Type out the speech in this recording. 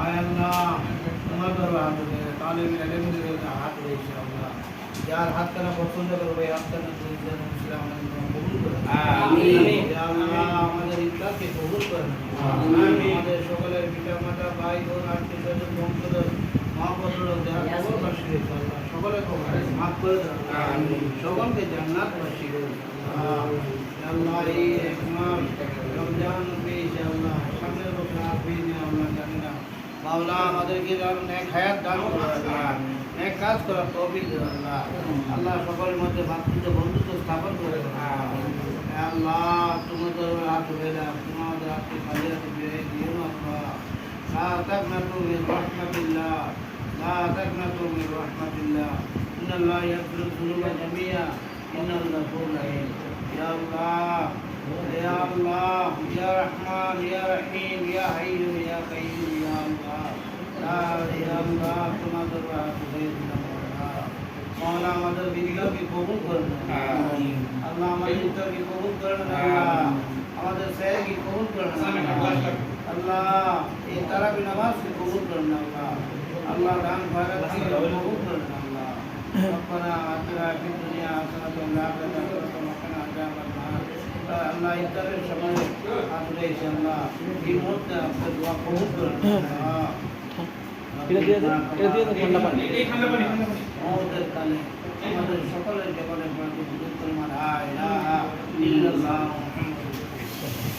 আয় আল্লাহ তোমার দরবার হাত তাহলে এলেমদের হাত রয়েছে আল্লাহ। যার হাত কানা পছন্দ করবে হাত ইসলাম কবুল করে আল্লাহ আমাদের ইসলামকে কবুল করে আমাদের সকলের পিতা মাতা ভাই বোন আত্মীয় স্বজন বংশধর মহাপত্র যারা কবর বাসী হয়েছে আল্লাহ সকলে কবর মাফ করে সকলকে জান্নাত বাসী করে আল্লাহ আল্লাহ এই এক মাস রমজান পেয়েছে আল্লাহ। সামনের মাওলা আমাদেরকে যেন নেক হায়াত দান করে আল্লাহ নেক কাজ করার তৌফিক দেন আল্লাহ আল্লাহ সকলের মধ্যে ভাতৃত্ব বন্ধুত্ব স্থাপন করে দেন হে আল্লাহ তোমার দরবার হাত উঠে দাও তোমাদের হাতকে খালি হাতে ফিরে দিও না আল্লাহ لا تقنطوا من رحمة الله لا تقنطوا من رحمة الله إن الله يغفر الذنوب جميعا إنه غفور رحيم يا الله يا الله يا رحمن يا رحيم يا حي يا قيوم يا الله لا يا الله তোমার দরবার হাত উঠে দিলাম আল্লাহ মৌলা আমাদের বিনিয়োগকে কবুল করে নেন আমিন। আল্লাহ আমাদের ইফতারকে কবুল করে নেন আল্লাহ আমাদের সেহরকে কবুল করে নেন আল্লাহ আল্লাহ এই তারাবি নামাজকে কবুল করে নেন আল্লাহ আল্লাহ দান খয়রাতকে কবুল করে নেন আল্লাহ ربنا آتنا في الدنيا حسنة وفي الآخرة حسنة وقنا عذاب النار আল্লাহ ইফতারের সময় হাত রয়েছে আল্লাহ এই মুহূর্তে আপনার দোয়া কবুল করে নেন আল্লাহ এটা দিয়ে এটা দিয়ে ঠান্ডা পানি। এই ঠান্ডা পানি। আমাদের কালে আমাদের সকলের জীবনের প্রতি দুঃখ ইলাহা ইল্লাল্লাহ